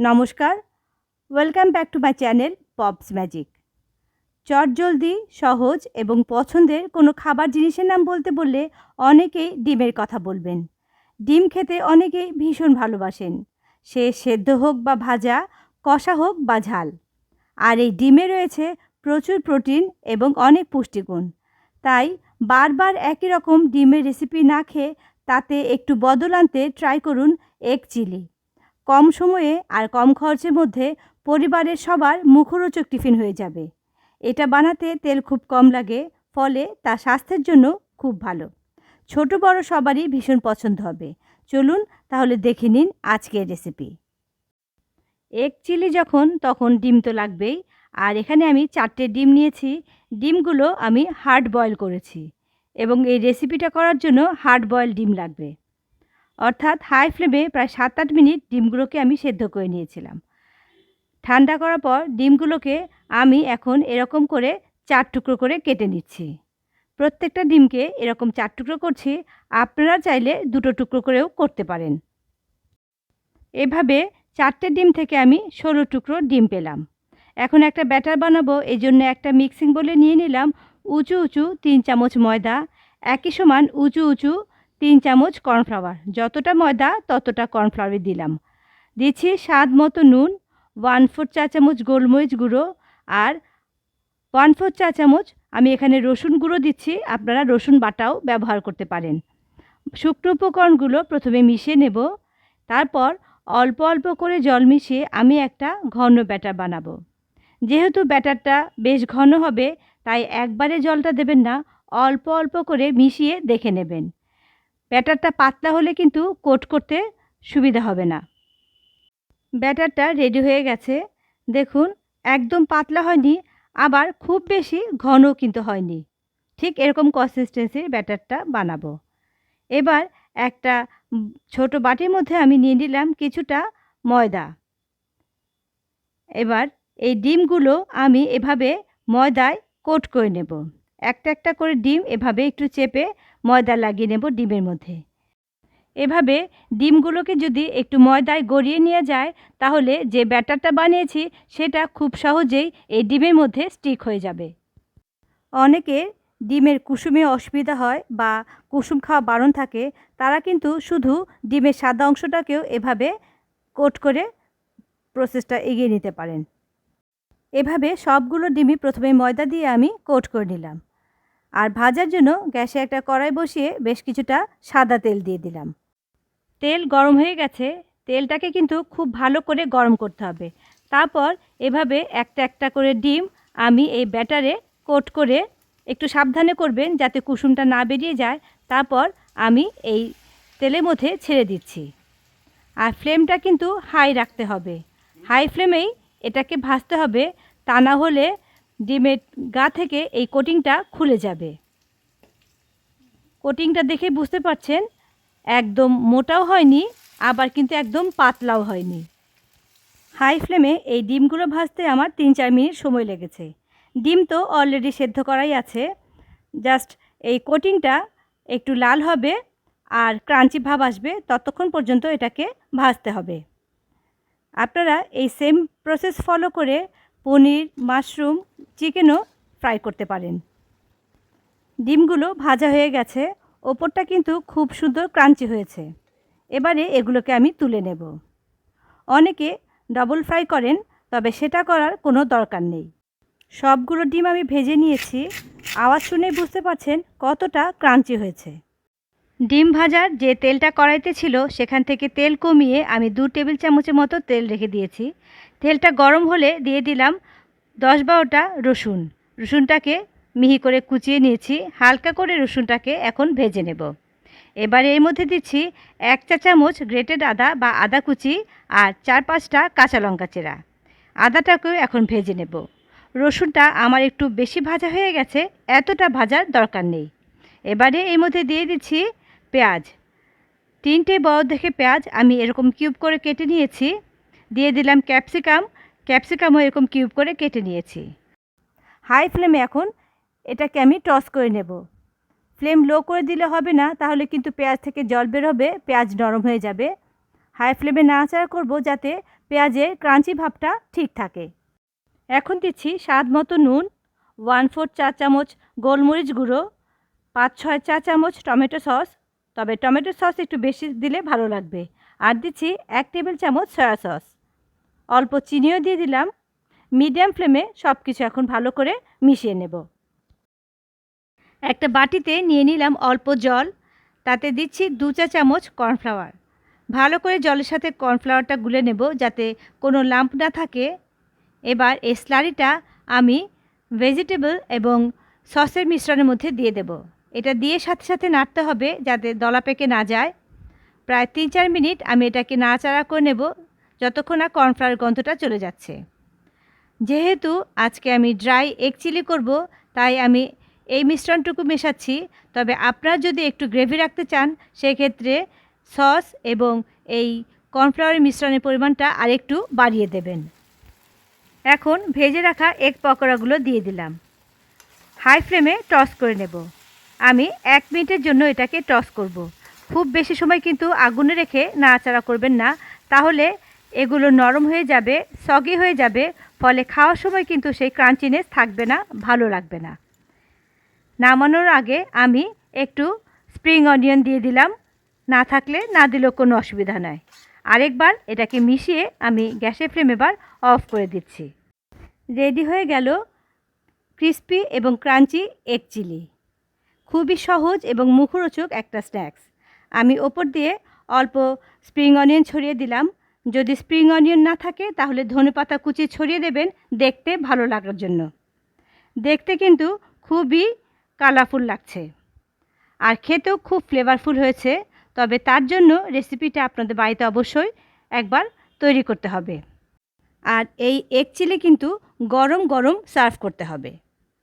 নমস্কার welcome back to my channel Pops Magic চটজলদি সহজ এবং পছন্দের কোনো খাবার জিনিসের নাম বলতে বললে অনেকেই ডিমের কথা বলবেন। ডিম খেতে অনেকেই ভীষণ ভালোবাসেন। সে সেদ্ধ হোক বা ভাজা, কষা হোক বা ঝাল। আর এই ডিমে রয়েছে প্রচুর প্রোটিন এবং অনেক পুষ্টিগুণ। তাই বারবার একই রকম ডিমের রেসিপি না খেয়ে তাতে একটু বদল আনতে ট্রাই করুন এগ চিলি। কম সময়ে আর কম খরচের মধ্যে পরিবারের সবার মুখরোচক টিফিন হয়ে যাবে। এটা বানাতে তেল খুব কম লাগে, ফলে তা স্বাস্থ্যের জন্য খুব ভালো। ছোট বড় সবারই ভীষণ পছন্দ হবে। চলুন তাহলে দেখে নিন আজকের রেসিপি। এগ চিলি যখন, তখন ডিম তো লাগবেই। আর এখানে আমি চারটে ডিম নিয়েছি। ডিমগুলো আমি হার্ড বয়েল করেছি। এবং এই রেসিপিটা করার জন্য হার্ড বয়েল ডিম লাগবে। অর্থাৎ হাই ফ্লেমে প্রায় সাত আট মিনিট ডিমগুলোকে আমি সেদ্ধ করে নিয়েছিলাম। ঠান্ডা করার পর ডিমগুলোকে আমি এখন এরকম করে চার টুকরো করে কেটে নিচ্ছি। প্রত্যেকটা ডিমকে এরকম চার টুকরো করছি, আপনারা চাইলে দুটো টুকরো করেও করতে পারেন। এভাবে চারটে ডিম থেকে আমি ষোলো টুকরো ডিম পেলাম। এখন একটা ব্যাটার বানাবো এই জন্য একটা মিক্সিং বলে নিয়ে নিলাম উঁচু উঁচু তিন চামচ ময়দা, একই সমান উঁচু উঁচু তিন চামচ কর্নফ্লাওয়ার। যতটা ময়দা, ততটা কর্নফ্লাওয়ার দিলাম। দিচ্ছি স্বাদ মতো নুন ওয়ান ফোর চা চামচ গোলমরিচ গুঁড়ো আর ওয়ান ফোর চা চামচ আমি এখানে রসুন গুঁড়ো দিচ্ছি। আপনারা রসুন বাটাও ব্যবহার করতে পারেন। শুকনো উপকরণগুলো প্রথমে মিশিয়ে নেব। তারপর অল্প অল্প করে জল মিশিয়ে আমি একটা ঘন ব্যাটার বানাবো। যেহেতু ব্যাটারটা বেশ ঘন হবে, তাই একবারে জলটা দেবেন না, অল্প অল্প করে মিশিয়ে দেখে নেবেন। ব্যাটারটা পাতলা হলে কিন্তু কোট করতে সুবিধা হবে না। ব্যাটারটা রেডি হয়ে গেছে। দেখুন, একদম পাতলা হয়নি, আবার খুব বেশি ঘন কিন্তু হয়নি। ঠিক এরকম কনসিস্টেন্সির ব্যাটারটা বানাবো। এবার একটা ছোট বাটির মধ্যে আমি নিয়ে নিলাম কিছুটা ময়দা। এবার এই ডিমগুলো আমি এভাবে ময়দায় কোট করে নেব। একটা একটা করে ডিম এভাবে একটু চেপে ময়দা লাগিয়ে নেব ডিমের মধ্যে। এভাবে ডিমগুলোকে যদি একটু ময়দায় গড়িয়ে নিয়ে যায়, তাহলে যে ব্যাটারটা বানিয়েছি, সেটা খুব সহজেই এই ডিমের মধ্যে স্টিক হয়ে যাবে। অনেকে ডিমের কুসুমে অসুবিধা হয় বা কুসুম খাওয়া বারণ থাকে, তারা কিন্তু শুধু ডিমের সাদা অংশটাকেও এভাবে কোট করে প্রসেসটা এগিয়ে নিতে পারেন। এভাবে সবগুলো ডিমই প্রথমে ময়দা দিয়ে আমি কোট করে নিলাম। আর ভাজার জন্য গ্যাসে একটা কড়াই বসিয়ে বেশ কিছুটা সাদা তেল দিয়ে দিলাম। তেল গরম হয়ে গেছে, তেলটাকে কিন্তু খুব ভালো করে গরম করতে হবে। তারপর এভাবে একটা একটা করে ডিম আমি এই ব্যাটারে কোট করে একটু সাবধানে করবেন যাতে কুসুমটা না বেরিয়ে যায়। তারপর আমি এই তেলের মধ্যে ছেড়ে দিচ্ছি। আর ফ্লেমটা কিন্তু হাই রাখতে হবে। হাই ফ্লেমেই এটাকে ভাজতে হবে। তা না হলে ডিমের গা থেকে এই কোটিংটা খুলে যাবে। কোটিংটা দেখে বুঝতে পারছেন, একদম মোটাও হয়নি, আবার কিন্তু একদম পাতলাও হয়নি। হাই ফ্লেমে এই ডিমগুলো ভাজতে আমার তিন চার মিনিট সময় লেগেছে। ডিম তো অলরেডি সেদ্ধ করাই আছে জাস্ট এই কোটিংটা একটু লাল হবে আর ক্রাঞ্চি ভাব আসবে, ততক্ষণ পর্যন্ত এটাকে ভাজতে হবে। আপনারা এই সেম প্রসেস ফলো করে পনির, মাশরুম, চিকেনও ফ্রাই করতে পারেন। ডিমগুলো ভাজা হয়ে গেছে, ওপরটা কিন্তু খুব সুন্দর ক্রাঞ্চি হয়েছে। এবারে এগুলোকে আমি তুলে নেব। অনেকে ডবল ফ্রাই করেন, তবে সেটা করার কোনো দরকার নেই। সবগুলো ডিম আমি ভেজে নিয়েছি, আওয়াজ শুনে বুঝতে পারছেন কতটা ক্রাঞ্চি হয়েছে। ডিম ভাজার যে তেলটা কড়াইতে ছিল, সেখান থেকে তেল কমিয়ে আমি দু টেবিল চামচের মতো তেল রেখে দিয়েছি। তেলটা গরম হলে দিয়ে দিলাম দশ বারোটা রসুন। রসুনটাকে মিহি করে কুচিয়ে নিয়েছি, হালকা করে রসুনটাকে এখন ভেজে নেব। এবারে এর মধ্যে দিচ্ছি এক চা চামচ গ্রেটেড আদা বা আদা কুচি আর চার পাঁচটা কাঁচা লঙ্কা চেরা। আদাটাকেও এখন ভেজে নেব। রসুনটা আমার একটু বেশি ভাজা হয়ে গেছে, এতটা ভাজার দরকার নেই। এবারে এর মধ্যে দিয়ে দিচ্ছি পেঁয়াজ। তিনটে বড় দেখে পেঁয়াজ আমি এরকম কিউব করে কেটে নিয়েছি। দিয়ে দিলাম ক্যাপসিকাম। ক্যাপসিকামও এরকম কিউব করে কেটে নিয়েছি। হাই ফ্লেমে এখন এটাকে আমি টস করে নেব। ফ্লেম লো করে দিলে হবে না, তাহলে কিন্তু পেঁয়াজ থেকে জল বের হবে, পেঁয়াজ নরম হয়ে যাবে। হাই ফ্লেমে নাড়াচাড়া করব যাতে পেঁয়াজের ক্রাঞ্চি ভাবটা ঠিক থাকে। এখন দিচ্ছি স্বাদ মতো নুন, ওয়ান ফোর চা চামচ গোলমরিচ গুঁড়ো, পাঁচ ছয় চা চামচ টমেটো সস তবে টমেটো সস একটু বেশি দিলে ভালো লাগবে। আর দিচ্ছি এক টেবিল চামচ সয়া সস। অল্প চিনিও দিয়ে দিলাম। মিডিয়াম ফ্লেমে সব কিছু এখন ভালো করে মিশিয়ে নেব। একটা বাটিতে নিয়ে নিলাম অল্প জল। তাতে দিচ্ছি দু চা চামচ কর্নফ্লাওয়ার। ভালো করে জলের সাথে কর্নফ্লাওয়ারটা গুলে নেব যাতে কোনো লাম্প না থাকে। এবার এই স্লারিটা আমি ভেজিটেবল এবং সসের মিশ্রণের মধ্যে দিয়ে দেব। এটা দিয়ে সাথে সাথে নাড়তে হবে যাতে দলা পেকে না যায়। প্রায় তিন চার মিনিট আমি এটাকে নাড়াচাড়া করে নেব যতক্ষণ না কর্নফ্লাওয়ার গন্ধটা চলে যাচ্ছে। যেহেতু আজকে আমি ড্রাই এগ চিলি করব, তাই আমি এই মিশ্রণটুকু মেশাচ্ছি। তবে আপনারা যদি একটু গ্রেভি রাখতে চান, সেক্ষেত্রে সস এবং এই কর্নফ্লাওয়ারের মিশ্রণের পরিমাণটা আরেকটু বাড়িয়ে দেবেন। এখন ভেজে রাখা এগ পকোড়াগুলো দিয়ে দিলাম। হাই ফ্লেমে টস করে নেব। আমি এক মিনিটের জন্য এটাকে টস করব। খুব বেশি সময় কিন্তু আগুনে রেখে নাড়াচাড়া করবেন না। তাহলে এগুলো নরম হয়ে যাবে সগি হয়ে যাবে, ফলে খাওয়ার সময় কিন্তু সেই ক্রাঞ্চিনেস থাকবে না, ভালো লাগবে না। নামানোর আগে আমি একটু স্প্রিং অনিয়ন দিয়ে দিলাম। না থাকলে না দিলেও কোনো অসুবিধা নয় আরেকবার এটাকে মিশিয়ে আমি গ্যাসের ফ্লেম এবার অফ করে দিচ্ছি। রেডি হয়ে গেল ক্রিস্পি এবং ক্রাঞ্চি এগ চিলি। খুবই সহজ এবং মুখরোচক একটা স্ন্যাক্স আমি ওপর দিয়ে অল্প স্প্রিং অনিয়ন ছড়িয়ে দিলাম। যদি স্প্রিং অনিয়ন না থাকে, তাহলে ধনেপাতা কুচি ছড়িয়ে দেবেন দেখতে ভালো লাগার জন্য। দেখতে কিন্তু খুবই কালারফুল লাগছে। আর খেতেও খুব ফ্লেভারফুল হয়েছে, তবে তার জন্য রেসিপিটা আপনাদের বাড়িতে অবশ্যই একবার তৈরি করতে হবে। আর এই এগ চিলি কিন্তু গরম গরম সার্ভ করতে হবে।